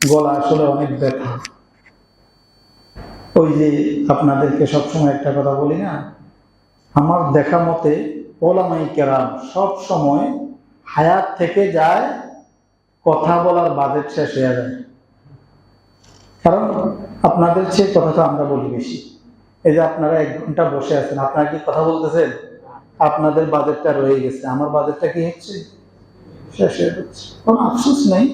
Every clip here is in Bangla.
গলা আসলে অনেক ব্যথা। ওই যে আপনাদেরকে সবসময় একটা কথা বলি না, আমার দেখা মতে ওলামাই কেরাম সব সময় হায়াত থেকে যায়, কথা বলার বাজেট শেষ হয়ে যায়। কারণ আপনাদের চেয়ে কথাটা আমরা বলি বেশি। এই যে আপনারা এক ঘণ্টা বসে আছেন, আপনারা কি কথা বলতেছেন? আপনাদের বাজেটটা রয়ে গেছে, আমার বাজেটটা কি হচ্ছে? শেষ হয়ে যাচ্ছে। কোনো আফসোস নেই।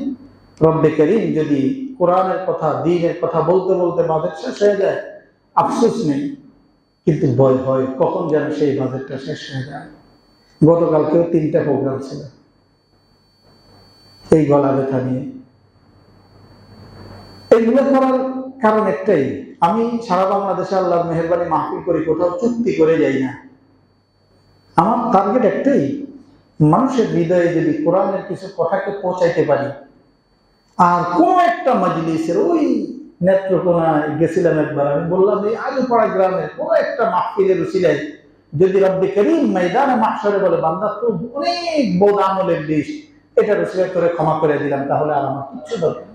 রব্বে করিম যদি কোরআনের কথা, দিনের কথা বলতে বলতে বাজেট শেষ হয়ে যায়, আফসোস নেই। কিন্তু ভয় হয় কখন যেন সেই বাজেটটা শেষ হয়ে যায়। গতকালকেও তিনটা প্রোগ্রাম ছিল। এই গলা ব্যথা নিয়ে। এগুলো করার কারণ একটাই, আমি সারা বাংলাদেশে আল্লাহ মেহরবানি মাহফিল করি, কোথাও চুক্তি করে যাই না। আমার টার্গেট একটাই, মানুষের হৃদয়ে যদি কোরআনের কিছু কথাকে পৌঁছাইতে পারি আর কোন একটা মজলিসের ওই নেত্রকোনায় গেছিলাম একবার আমি বললাম, এই আলুপাড়া গ্রামে কোন একটা মাহফিলের উচিলাই যদি রব্বি করিম ময়দানে মাহসরে বলে, বান্দা তো অনেক বোধ আমলের দেশ এটা রসিলা করে ক্ষমা করে দিলাম, তাহলে আর আমার কিচ্ছু দরকার।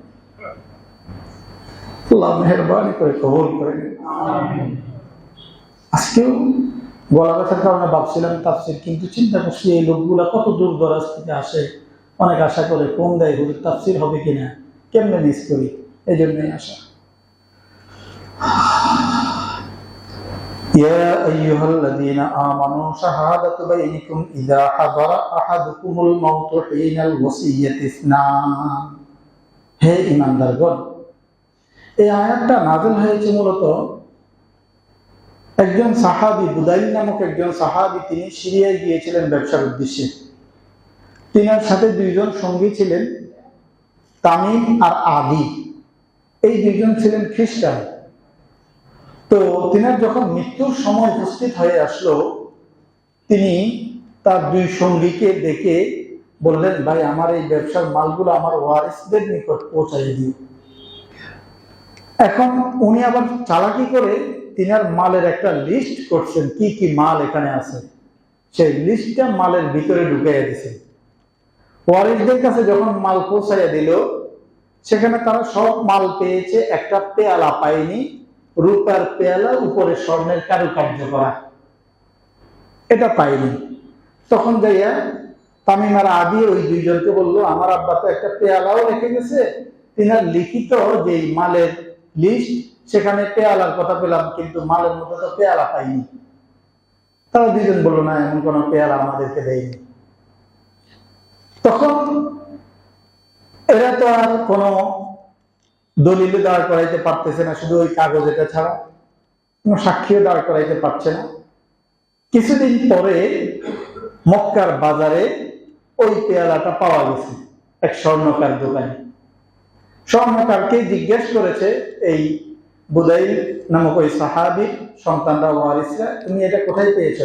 আল্লাহ করে আজকেও গলা ব্যথার কারণে ভাবছিলাম কিন্তু চিন্তা করছি এই লোকগুলা কত দূর দরাজ থেকে আসে অনেক আশা করে কোন দেয় হুজুর তাফসির হবে কিনা কেমনে মিস করি এই জন্যই আশা يا أيها الذين آمنوا شهادة بينكم إذا حضر أحدكم الموت حين الوصية اثنان হে ইমানদারগণ এই আয়াতটা নাজল হয়েছে মূলত একজন সাহাবি বুদাইল নামক একজন সাহাবি তিনি সিরিয়ায় গিয়েছিলেন ব্যবসার উদ্দেশ্যে তিনার সাথে দুইজন সঙ্গী ছিলেন, তামিম আর আদি। এই দুইজন ছিলেন খ্রিস্টান। তো তিনার যখন মৃত্যুর সময় উপস্থিত হয়ে আসলো, তিনি তার দুই সঙ্গীকে ডেকে বললেন, ভাই, আমার এই ব্যবসার মালগুলো আমার ওয়ারিসদের নিকট পৌঁছাই দিও। এখন উনি আবার চালাকি করে তিনার মালের একটা লিস্ট করছেন, কি কি মাল এখানে আছে। সেই লিস্টটা মালের ভিতরে ঢুকাইয়া দিছেন। ওয়ারিসদের কাছে যখন মাল পৌঁছাইয়া দিল, সেখানে তারা সব মাল পেয়েছে, একটা পেয়ালা পায়নি, রূপার পেয়ালা উপরে স্বর্ণের কারুকার্য করা। এটা পাইনি তখন যাইয়া তামিমার আদি ওই দুইজনকে বলল, আমার আব্বা তো একটা পেয়ালাও রেখে গেছে। তিনার লিখিত যে মালের লিস্ট সেখানে পেয়ালার কথা পেলাম, কিন্তু মালের মধ্যে তো পেয়ালা পাইনি। তারা দুজন বলল, না, এমন কোনো পেয়ালা আমাদেরকে দেয়নি। এরা তো আর কোনো দলিলে দাঁড় করাইতে পারতেছে না, শুধু ওই কাগজ এটা ছাড়া। কোনো সাক্ষীও দাঁড় করাইতে পারছে না। কিছুদিন পরে মক্কার বাজারে ওই পেয়ালাটা পাওয়া গেছে, এক স্বর্ণকার দোকানে। স্বর্ণকারকে জিজ্ঞেস করেছে, এই বুদাইল নামক ওই সাহাবি সন্তানরা ওয়ারিসরা, তুমি এটা কোথায় পেয়েছ?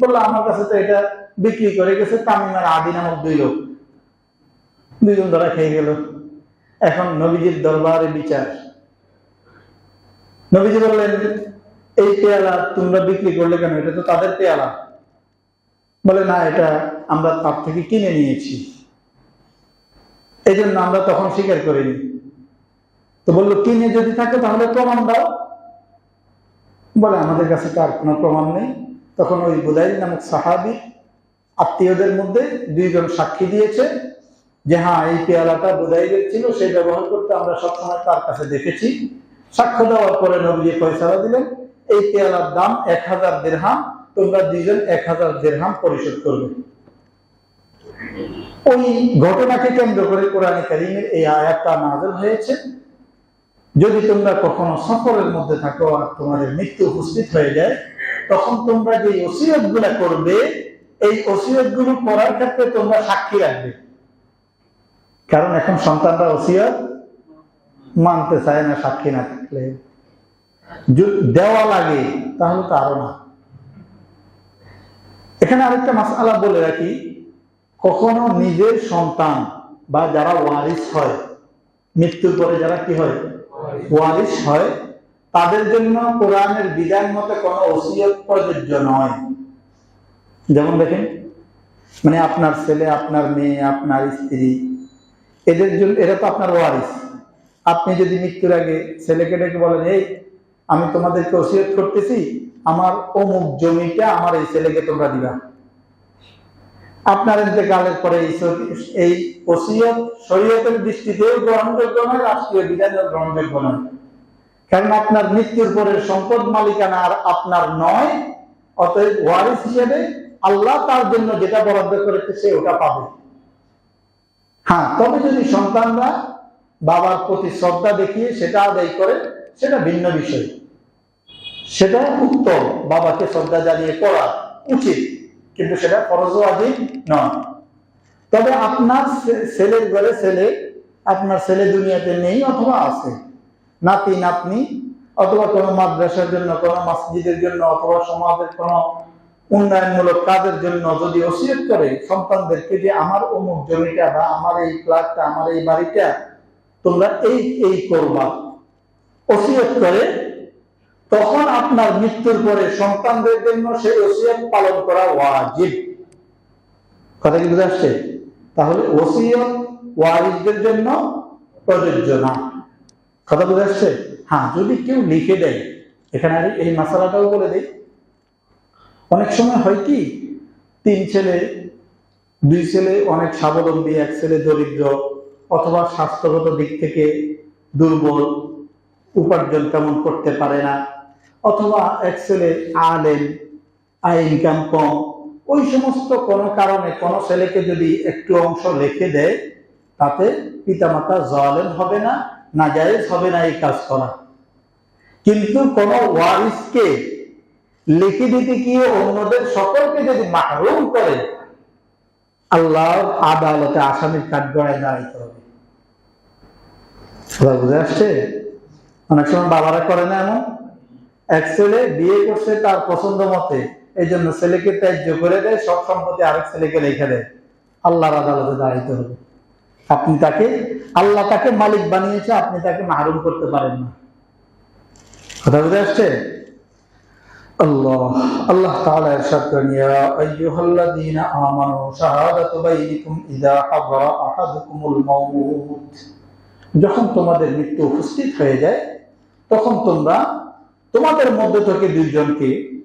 বলল, আমার কাছে তো এটা বিক্রি করে গেছে তামিমার আদি নামক দুই লোক। দুইজন ধরা খেয়ে গেল। এখন নবীজির দরবারে বিচার। নবীজি বললেন, এই পেয়ালা তোমরা বিক্রি করলে কেন? এটা তো তাদের পেয়ালা। বলে, না, এটা আমরা তার থেকে কিনে নিয়েছি। এই জন্য আমরা তখন স্বীকার করিনি। তো বলল, কিনে যদি থাকে তাহলে প্রমাণ দাও। বলে, আমাদের কাছে তার কোনো প্রমাণ নেই। তখন ওই বুদাই নামক সাহাবি আত্মীয়দের মধ্যে দুইজন সাক্ষী দিয়েছে। যে হ্যাঁ এই পেয়ালাটা বুদাইদের ছিল সেই ব্যবহার করতে আমরা সবসময় তার কাছে দেখেছি। সাক্ষ্য দেওয়ার পরে নবী ফয়সালা দিলেন, এই পেয়ালার দাম এক হাজার দেড়হাম, তোমরা দুইজন এক হাজার দেড়হাম পরিশোধ করবে। ওই ঘটনাকে কেন্দ্র করে কোরআন কারিমের এই আয়াতটা নাজল হয়েছে। যদি তোমরা কখনো সফরের মধ্যে থাকো আর তোমাদের মৃত্যু উপস্থিত হয়ে যায়, তখন তোমরা যে ওসিয়তগুলা করবে, এই ওসিয়তগুলো করার ক্ষেত্রে তোমরা সাক্ষী রাখবে। কারণ এখন সন্তানরা ওসিয়ত মানতে চায় না, সাক্ষী না থাকলে। দেওয়া লাগে, তাহলে তো আরও না। এখানে আরেকটা মাসালা বলে রাখি, কখনো নিজের সন্তান বা যারা ওয়ারিস হয়, মৃত্যুর পরে যারা কি হয়? ওয়ারিস হয়, তাদের জন্য কোরআনের বিধান মতে কোনো ওসিয়ত প্রযোজ্য নয়। যেমন দেখেন মানে আপনার ছেলে, আপনার মেয়ে, আপনার স্ত্রী এদের জন্য এরা তো আপনার ওয়ারিস। আপনি যদি মৃত্যুর আগে ছেলেকে ডেকে বলেন, এই, আমি তোমাদেরকে ওসিয়ত করতেছি, আমার অমুক জমিটা আমার এই ছেলেকে তোমরা দিবা। আপনার ইন্তেকালের পরে এই ওসিয়ত, শরীয়তের দৃষ্টিতেও গ্রহণযোগ্য নয়, রাষ্ট্রীয় বিধানেও গ্রহণযোগ্য নয়। কারণ আপনার মৃত্যুর পরে সম্পদ মালিকানা আর আপনার নয়, অতএব ওয়ারিস হিসেবে আল্লাহ তার জন্য যেটা বরাদ্দ করেছে সে ওটা পাবে। হ্যাঁ তবে যদি সন্তানরা বাবার প্রতি শ্রদ্ধা দেখিয়ে সেটা আদায় করে, সেটা ভিন্ন বিষয়। সেটা উত্তম, বাবাকে শ্রদ্ধা জানিয়ে করা উচিত, কিন্তু সেটা ফরজ আজিব নয়। তবে আপনার ছেলের ঘরে ছেলে, আপনার ছেলে দুনিয়াতে নেই অথবা আছে। নাতি, নাতনি, অথবা কোনো মাদ্রাসার জন্য, কোনো মসজিদের জন্য, অথবা সমাজের কোনো উন্নয়নমূলক কাজের জন্য যদি ওসিয়ত করে সন্তানদেরকে যে আমার অমুক জমিটা বা আমার এই ফ্ল্যাটটা, আমার এই বাড়িটা, তোমরা এই এই করবা। ওসিয়ত করে, তখন আপনার মৃত্যুর পরে সন্তানদের জন্য সেই ওসিয়ত পালন করা ওয়াজিব। কথা কি বুঝে আসছে? তাহলে ওসিয়ত ওয়ারিসদের জন্য প্রযোজ্য না। কথা বুঝে আসছে? হ্যাঁ যদি কেউ লিখে দেয়, এখানে আমি এই মশালাটাও বলে দেই। অনেক সময় হয় কি, তিন ছেলে, দুই ছেলে, অনেক স্বাবলম্বী এক ছেলে দরিদ্র অথবা স্বাস্থ্যগত দিক থেকে দুর্বল, উপার্জন তেমন করতে পারে না, অথবা এক ছেলে আলেন আয় ইনকাম কম, ওই সমস্ত কোনো কারণে কোনো ছেলেকে যদি একটু অংশ রেখে দেয়, তাতে পিতামাতা জলেম হবে না, নাজায়েজ হবে না এই কাজ করা। কিন্তু কোন ওয়ারিসকে লিখে দিতে গিয়ে অন্যদের সকলকে যদি মাহরুম করে, আল্লাহ আদালতে আসামির কাঠগড়ায় দাঁড়াইতে হবে কথা বুঝে আসছে? অনেক সময় বাবারা করে না এমন? এক ছেলে বিয়ে করছে তার পছন্দ মতে, এই জন্য ছেলেকে ত্যায্য করে দেয়, সব সম্পত্তি আরেক ছেলেকে রেখে দেয়। আল্লাহর আদালতে দাঁড়াইতে হবে আপনি তাকে, আল্লাহ তাকে মালিক বানিয়েছে, আপনি তাকে মাহরুম করতে পারেন না। কথা বুঝে আসছে? মাউত। যখন তোমাদের মৃত্যু উপস্থিত হয়ে যায়, তখন তোমরা তোমাদের মধ্যে থেকে দুইজনকে,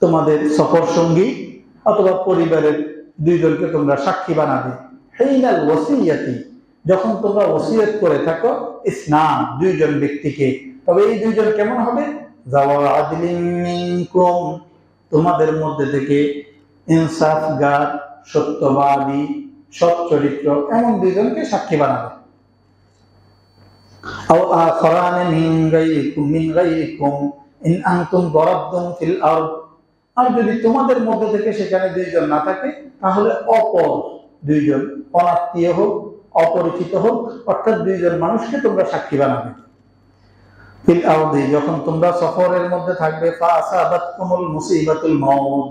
তোমাদের সফর সঙ্গী অথবা পরিবারের দুইজনকে তোমরা সাক্ষী বানাবে। হেইনাল ওসিয়াতি যখন তোমরা ওসিয়ত করে থাকো, ইসলাম, দুইজন ব্যক্তিকে। তবে এই দুইজন কেমন হবে? তোমাদের মধ্যে থেকে ইনসাফগার, সত্যবাদী সৎ চরিত্র এমন দুজনকে সাক্ষী বানাবে। আর যদি তোমাদের মধ্যে থেকে সেখানে দুইজন না থাকে, তাহলে অপর দুইজন অনাত্মীয় হোক, অপরিচিত হোক, অর্থাৎ দুইজন মানুষকে তোমরা সাক্ষী বানাবে। যখন তোমরা সফরের মধ্যে থাকবে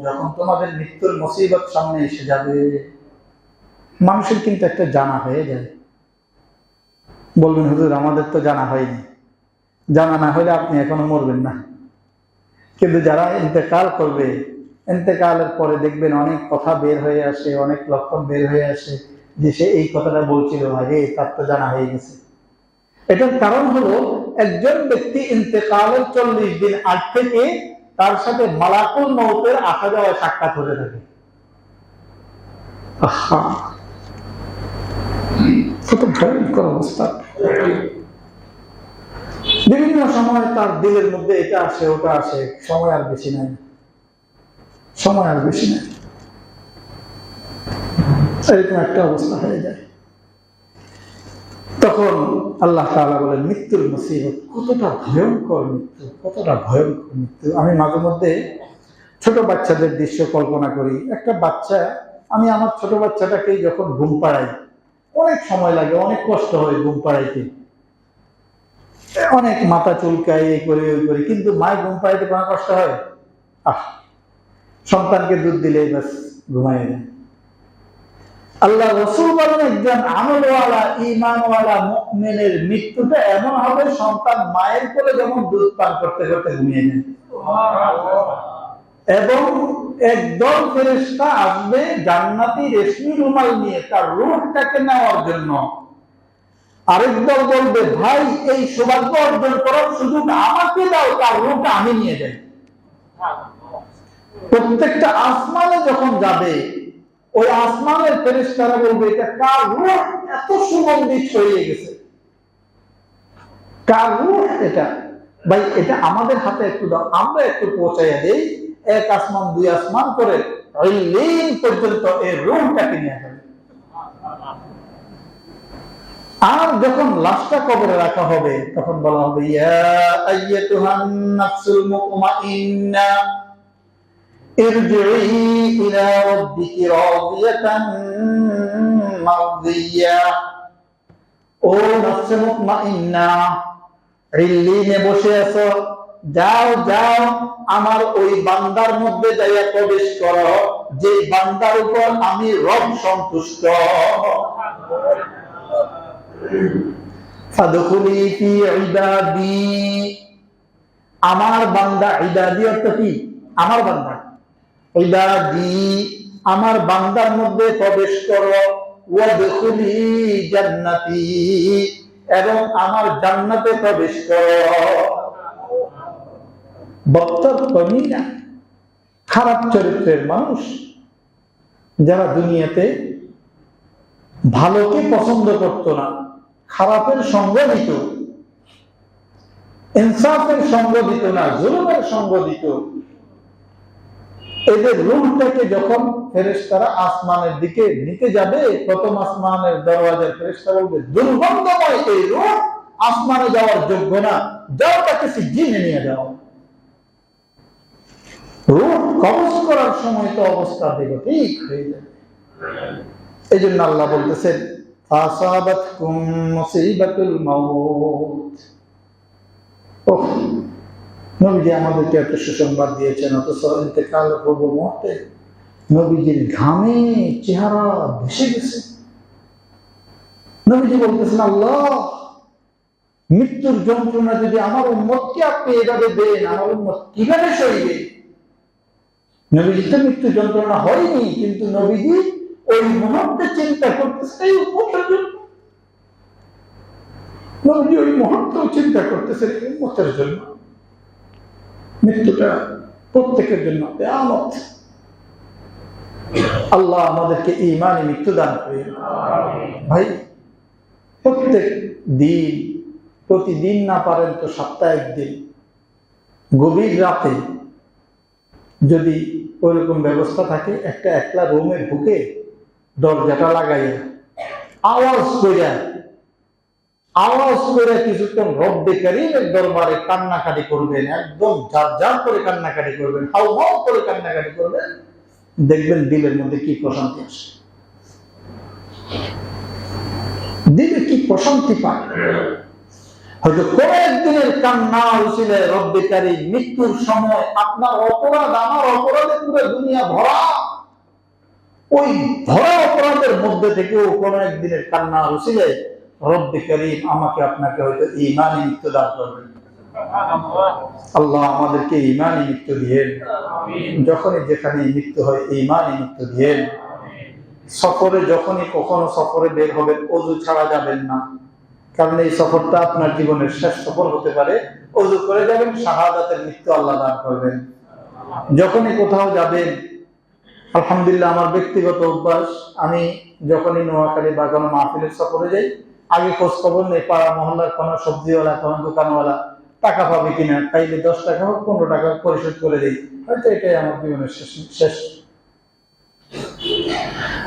যখন তোমাদের মৃত্যুর মুসিবত সামনে এসে যাবে, মানুষের কিন্তু একটা জানা হয়ে যায়। বলবেন, হুজুর, আমাদের তো জানা হয়নি। জানা না হলে আপনি এখনও মরবেন না। কিন্তু যারা ইন্তেকাল করবে, ইন্তেকালের পরে দেখবেন অনেক কথা বের হয়ে আসে, অনেক লক্ষণ বের হয়ে আসে, যে সে এই কথাটা বলছিল, আরে, তার তো জানা হয়ে গেছে। এটার কারণ হলো একজন ব্যক্তি ইন্তেকালের চল্লিশ দিন আগ থেকে তার সাথে মালাকুল মৌতের আসা যাওয়া সাক্ষাৎ হতে থাকে। ভয়ঙ্কর অবস্থা। বিভিন্ন সময় তার দিলের মধ্যে এটা আসে, ওটা আসে, সময় আর বেশি নাই। সময় আর বেশি নাই। এরকম একটা অবস্থা হয়ে যায়। তখন আল্লাহ তাআলা বলেন, মৃত্যুর মুসিবত কতটা ভয়ঙ্কর মৃত্যু, কতটা ভয়ঙ্কর মৃত্যু। আমি মাঝে মধ্যে ছোট বাচ্চাদের দৃশ্য কল্পনা করি। একটা বাচ্চা, আমি আমার ছোট বাচ্চাটাকে যখন ঘুম পাড়াই, অনেক সময় লাগে, অনেক কষ্ট হয় ঘুম পাড়াইতে। অনেক মাথা চুলকাই এই করে, ওই করে, কিন্তু মায়ের ঘুম পাড়াইতে কোনো কষ্ট হয়? আহ, সন্তানকে দুধ দিলে বাস ঘুমাই যায় আল্লাহ রসুল বলেন একজন আমলওয়ালা ইমানওয়ালা মুমিনের মৃত্যুটা এমন হবে সন্তান মায়ের কোলে যেমন দুধ পান করতে করতে ঘুমিয়ে নেয় এবং একদল ফেরেশতা আসবে জান্নাতি রেশমি রুমাল নিয়ে তার রূহটাকে নেওয়ার জন্য। আরেক দল বলবে ভাই এই সৌভাগ্য অর্জন করার সুযোগ আমাকে দাও তার রূপটা আমি নিয়ে যাই। প্রত্যেকটা আসমানে যখন যাবে ওই আসমানের ফেরেশতারা বলবে, এটা কার রূহ? এত সুগন্ধি ছড়িয়ে গেছে। কার রূহ এটা? ভাই, এটা আমাদের হাতে একটু দাও, আমরা একটু পৌঁছাইয়া দেই। এক আসমান, দুই আসমান করে ওই লিন পর্যন্ত এই রুমটাকে নিয়ে যাবে আর যখন লাশটা কবরে রাখা হবে, তখন বলা হবে, ইয়া আইয়াতুহান নাফসুল মুতমাইন্না। ارجعي إلى ربك راضية مرضية ও নফসে মুতমাইন্না ইল্লিনে বসে আছো যাও যাও আমার ওই বান্দার মধ্যে যাইয়া প্রবেশ করো যে বান্দার উপর আমি রব সন্তুষ্ট ফাদখুলি ফি ইবাদি আমার বান্দা ইবাদি অর্থ কি আমার বান্দা আমার বান্দার মধ্যে প্রবেশ করো। জান্নাতি, এবং আমার জান্নাতে প্রবেশ করো। বক্তর কমিনা, খারাপ চরিত্রের মানুষ, যারা দুনিয়াতে ভালোকে পছন্দ করত না, খারাপের সঙ্গ দিত, ইনসাফের সঙ্গ দিত না, জুলুমের সঙ্গ দিত। এদের রুমটাকে যখন ফেরেশতারা আসমানের দিকে নিতে যাবে, প্রথম আসমানের দরওয়াজার ফেরেশতা বলবে, দুর্গন্ধময় এই রুম আসমানে যাওয়ার যোগ্য না। যাও তাকে সিজিনে নিয়ে যাও। রুহ করার সময় তো অবস্থা বেগতিক হয়ে যাবে এই জন্য আল্লাহ বলতেছেন ফাসাবাতকুম মুসিবাতুল মাউত। ওহ নবীজি আমাদেরকে একটা সুসংবাদ দিয়েছেন, অথচ ইন্তেকাল পূর্ব মুহূর্তে নবীজির ঘামে চেহারা ভেসে গেছে। নবীজি বলতেছেন, আল্লাহ, মৃত্যুর যন্ত্রণা যদি আমার উন্মতকে আপনি এভাবে দেন, আমার উন্মত কীভাবে সইবে? নবীজি, তো মৃত্যু যন্ত্রণা হয়নি, কিন্তু নবীজি ওই মুহূর্তে চিন্তা করতেছে এই উন্মতের জন্য। নবীজি ওই মুহূর্তেও চিন্তা করতেছেন, এই উন্মতের জন্য। মৃত্যুটা প্রত্যেকের জন্য কেয়ামত। আল্লাহ আমাদেরকে ইমানে মৃত্যু দান করে ভাই, প্রত্যেক দিন, প্রতিদিন না পারেন তো সপ্তাহে একদিন। গভীর রাতে যদি ওইরকম ব্যবস্থা থাকে, একটা একলা রুমে ঢুকে দরজাটা লাগাইয়া আওয়াজ করিয়া আওয়াজ করে কিছুক্ষণ রব্বে কারিমের দরবারে কান্নাকাটি করবেন, একদম যার যার করে কান্নাকাটি করবেন হাউ হাউ করে কান্নাকাটি করবেন। দেখবেন দিলের মধ্যে কি প্রশান্তি আসে। দিলে কি প্রশান্তি পায়। হয়তো কোন একদিনের কান্না হয়েছিল, রব্বে কারিম, মৃত্যুর সময় আপনার অপরাধ, আমার অপরাধে পুরো দুনিয়া ভরা। ওই ভরা অপরাধের মধ্যে থেকেও কোন একদিনের কান্না হয়েছিল রব্বে করিম আমাকে আপনাকে হয়তো ইমানই মৃত্যু দান করবেন। আল্লাহ আমাদেরকে ইমানই মৃত্যু দিয়েন। যখনই যেখানে মৃত্যু হয় ইমানই মৃত্যু দিয়েন। সফরে যখনই কখনো সফরে বের হবেন অজু ছাড়া যাবেন না। কারণ এই সফরটা আপনার জীবনের শেষ সফর হতে পারে। অজু করে যাবেন শাহাদাতের মৃত্যু আল্লাহ দান করবেন। যখনই কোথাও যাবেন আলহামদুলিল্লাহ আমার ব্যক্তিগত অভ্যাস আমি যখনই নোয়াখালী বাগান মাহফিলের সফরে যাই আগে খোঁজ খবর নেই, পাড়া মহল্লার কোনো সবজিওয়ালা, কোনো দোকানওয়ালা, টাকা পাবে কিনা, তাইলে দশ টাকা হোক, পনেরো টাকা পরিশোধ করে দিই। হয়তো এটাই আমার জীবনের শেষ শেষ।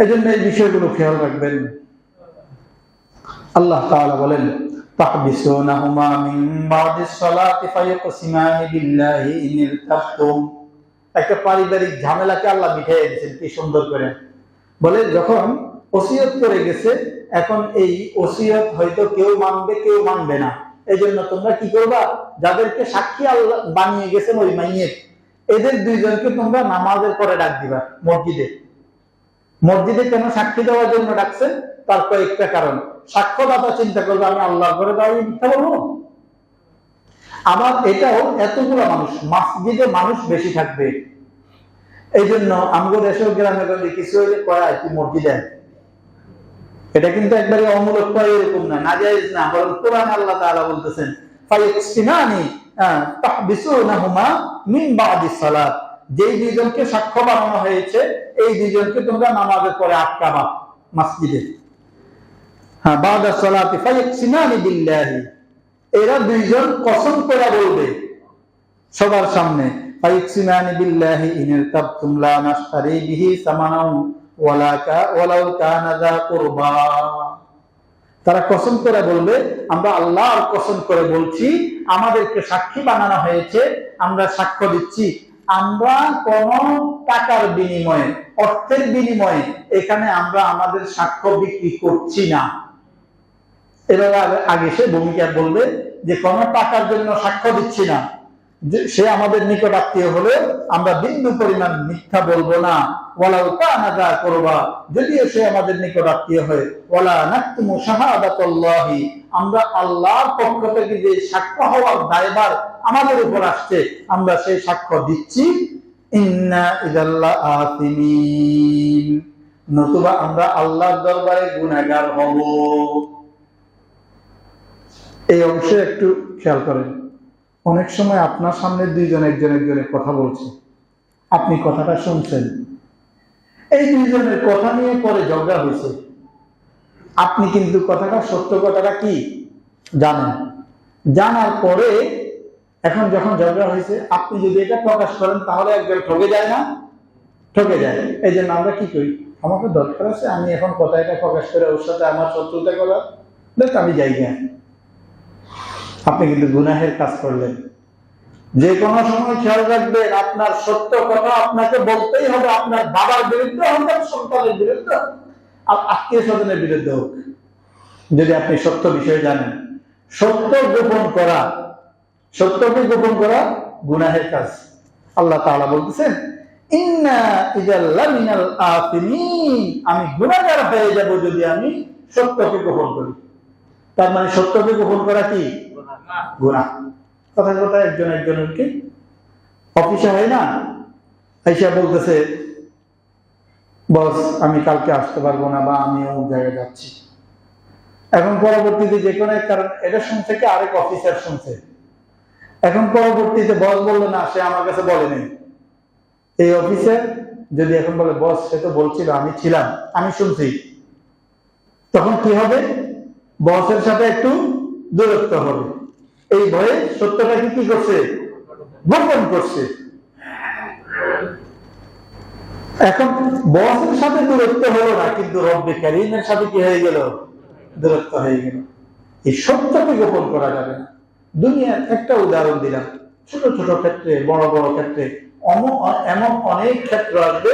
এই জন্য এই বিষয়গুলো খেয়াল রাখবেন। আল্লাহ তাআলা বলেন একটা পারিবারিক ঝামেলাকে আল্লাহ মিটাই দিয়েছেন, কি সুন্দর করে। বলে যখন ওসিয়ত করে গেছে, এখন এই ওসিয়ত হয়তো কেউ মানবে কেউ মানবে না। এই জন্য তোমরা কি করবা? যাদেরকে সাক্ষী আল্লাহ বানিয়ে গেছেন ওই মাইয়ের, এদের দুইজনকে তোমরা নামাজের পরে ডাক দিবা, মসজিদে। মসজিদে কেন সাক্ষী দেওয়ার জন্য ডাকছেন? তার কয়েকটা কারণ। সাক্ষ্যদাতা চিন্তা করবে, আমি আল্লাহর ঘরে দাঁড়িয়ে মিথ্যা বলব? আবার এটাও এতগুলো মানুষ, মসজিদে মানুষ বেশি থাকবে। এই জন্য আমগো দেশের গ্রামে গঞ্জে কিছু হইলে কয় তুই মসজিদে আয়। এটা কিন্তু একবারে অমূলক কয় এরকম না, নাজায়েজ না, বরং কোরআন আল্লাহ তাআলা বলতেছেন ফায়াকসিনানি তাহবিসুনাহুমা মিন বাদিস সালাত। যেই দুইজনকে সাক্ষ্য বানানো হয়েছে, এই দুইজনকে তোমরা নামাজের পরে আটকাবা মসজিদে। হ্যাঁ বাদা সালাতি ফায়াকসিনানি বিল্লাহি। এরা দুইজন কসম করে বলবে সবার সামনে ফায়াকসিনানি বিল্লাহি ইন তাবতুম লা নাশতারি বিহি সামানাও তারা কসম করে বলবে, আমরা আল্লাহর কসম করে বলছি, আমাদেরকে সাক্ষী বানানো হয়েছে, আমরা সাক্ষ্য দিচ্ছি। আমরা কোন টাকার বিনিময়ে, অর্থের বিনিময়ে এখানে আমরা আমাদের সাক্ষ্য বিক্রি করছি না। এবার আগে- সে ভূমিকা বলবে যে কোন টাকার জন্য সাক্ষ্য দিচ্ছি না। সে আমাদের নিকট আত্মীয় হলে আমরা বিন্দু পরিমাণ মিথ্যা বলব না। ওয়ালাউ কানা যা করবা, যদিও সে আমাদের নিকট আত্মীয় হয়। ওয়ালা নাকতুমু শাহাদাতাল্লাহি, আমরা আল্লাহর পক্ষ থেকে যে সাক্ষ্য হওয়ার দায়ভার আমাদের উপর আসছে, আমরা সেই সাক্ষ্য দিচ্ছি। ইন্না ইদাল্লা আতিমিন, নতুবা আমরা আল্লাহর দরবারে গুনাহগার হব। এই অংশে একটু খেয়াল করেন। অনেক সময় আপনার সামনে দুইজন, একজন, একজনের কথা বলছে। আপনি কথাটা শুনছেন। এই দুইজনের কথা নিয়ে পরে ঝগড়া হয়েছে। আপনি কিন্তু কথাটা, সত্য কথাটা কি? জানেন। জানার পরে এখন যখন ঝগড়া হয়েছে, আপনি যদি এটা প্রকাশ করেন, তাহলে একজন ঠকে যায় না? ঠকে যায়। এই জন্য আমরা কি করি? আমাকে দরকার আছে, আমি এখন কথা এটা প্রকাশ করে ওর সাথে আমার শত্রুতা করা দেখ, আমি যাই না। আপনি কিন্তু গুনাহের কাজ করলেন। যে কোনো সময় খেয়াল রাখবেন, আপনার সত্য কথা আপনাকে বলতেই হবে, আপনার বাবার বিরুদ্ধে হোক সন্তানের বিরুদ্ধে আত্মীয় স্বজনের বিরুদ্ধে হোক। যদি আপনি সত্য বিষয়ে জানেন, সত্য গোপন করা, সত্যকে গোপন করা গুনাহের কাজ। আল্লাহ তাআলা বলতেছেন আমি গুনাহগার হয়ে যাব যদি আমি সত্যকে গোপন করি। তার মানে সত্যকে গোপন করা কি? গুনাহ কথা কথা একজন একজনকে অফিসে হয় না, আইসা বলতেছে, বস, আমি কালকে আসতে পারব না বা আমি অমুক জায়গায় যাচ্ছি। এখন পরবর্তীতে যে কোনো কারণ, এটা শুনছে কি? আরেক অফিসার শুনছে। এখন পরবর্তীতে বস বলল, না, সে আমার কাছে বলেনি এই অফিসার যদি এখন বলে, বস, সে তো বলছিল, আমি ছিলাম, আমি শুনছি। তখন কি হবে? বসের সাথে একটু দূরত্ব হবে। এই ভয়ে সত্যটাকে কি করছে? গোপন করছে। এখন বসের সাথে দূরত্ব হলো না, কিন্তু রব্বে কারিমের সাথে কি হয়ে গেল? দূরত্ব হয়ে গেল। এই সত্যকে গোপন করা যাবে না। দুনিয়ার একটা উদাহরণ দিলাম। ছোট ছোট ক্ষেত্রে, বড় বড় ক্ষেত্রে এমন অনেক ক্ষেত্র আসবে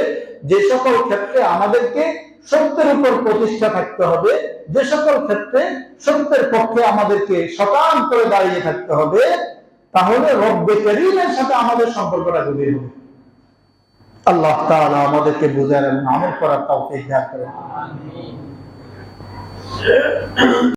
যে সকল ক্ষেত্রে আমাদেরকে সত্যের উপর প্রতিষ্ঠা থাকতে হবে। যে সকল ক্ষেত্রে সত্যের পক্ষে আমাদেরকে সকাল করে দাঁড়িয়ে থাকতে হবে, তাহলে রব্বে করিমের সাথে আমাদের সম্পর্কটা গভীর হবে। আল্লাহ তাআলা আমাদেরকে বুঝার এবং আমল করার তাও দান করেন।